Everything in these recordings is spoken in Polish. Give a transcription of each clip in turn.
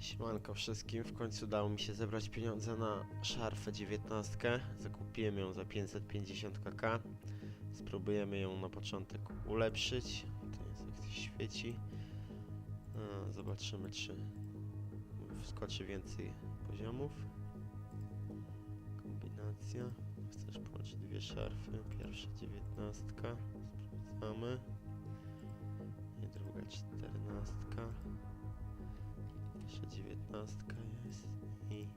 Siemanko wszystkim, w końcu udało mi się zebrać pieniądze na szarfę 19. Zakupiłem ją za 550 kk. Spróbujemy ją na początek ulepszyć. To jest jak coś świeci. A, zobaczymy czy wskoczy więcej poziomów. Kombinacja. Chcesz połączyć dwie szarfy. Pierwsza 19. Sprawdzamy. I druga 14. Jeszcze 19 jest i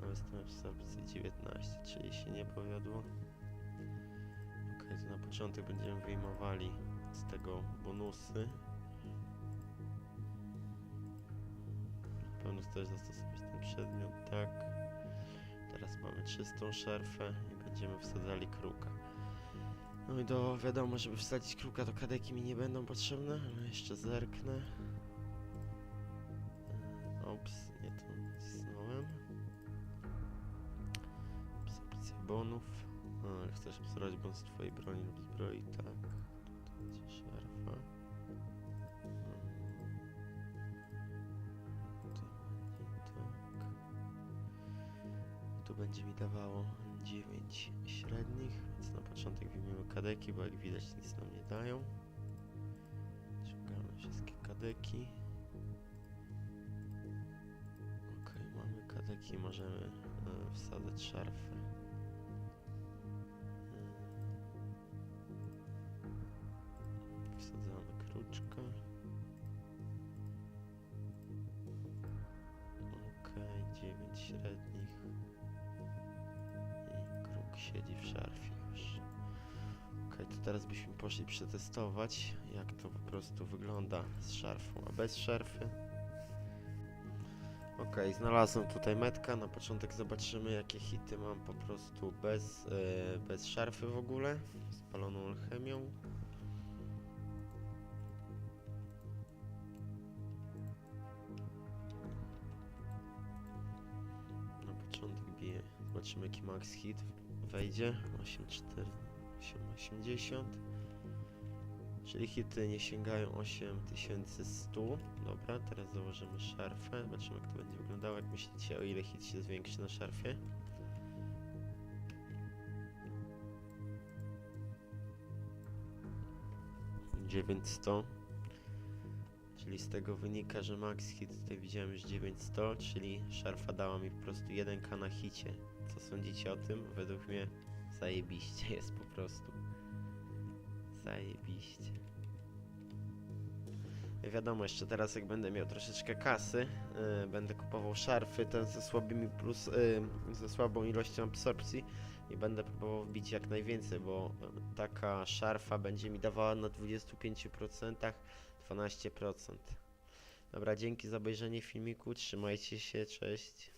no jestem w opcji 19, czyli się nie powiodło. Ok, to na początek będziemy wyjmowali z tego bonusy. Pewno chcesz zastosować ten przedmiot, tak. Teraz mamy czystą szarfę i będziemy wsadzali kruka. No i do wiadomo, żeby wsadzić kruka, to kadeki mi nie będą potrzebne, ale jeszcze zerknę. Ops, nie to nacisnąłem. Absorpcja bonów. A, chcesz absorbować bon z twojej broni lub zbroi, tak. To będzie szarfa. Będzie mi dawało 9 średnich, więc na początek wyjmiemy kadeki, bo jak widać nic nam nie dają. Ciągamy wszystkie kadeki. Okej, mamy kadeki, możemy e, wsadzać szarfy. E, Wsadzamy kruczka. Okej, 9 średnich. Siedzi w szarfie. Okej, to teraz byśmy poszli przetestować, jak to po prostu wygląda z szarfą, a bez szarfy. Okej, znalazłem tutaj metka. Na początek zobaczymy jakie hity mam po prostu bez, e, bez szarfy w ogóle. Spaloną alchemią. Na początek. Zobaczymy jaki max hit wejdzie. 8,4, 8,80. Czyli hity nie sięgają 8100. Dobra, teraz założymy szarfę. Zobaczymy jak to będzie wyglądało. Jak myślicie o ile hit się zwiększy na szarfie? dziewięćset, czyli z tego wynika, że max hit tutaj widziałem już 900, czyli szarfa dała mi po prostu 1k na hicie. Co sądzicie o tym? Według mnie zajebiście jest po prostu. Zajebiście. Wiadomo, jeszcze teraz jak będę miał troszeczkę kasy, yy, będę kupował szarfy ten ze słabymi plus, yy, ze słabą ilością absorpcji i będę próbował wbić jak najwięcej, bo taka szarfa będzie mi dawała na 25% 12%. Dobra, dzięki za obejrzenie filmiku, trzymajcie się, cześć.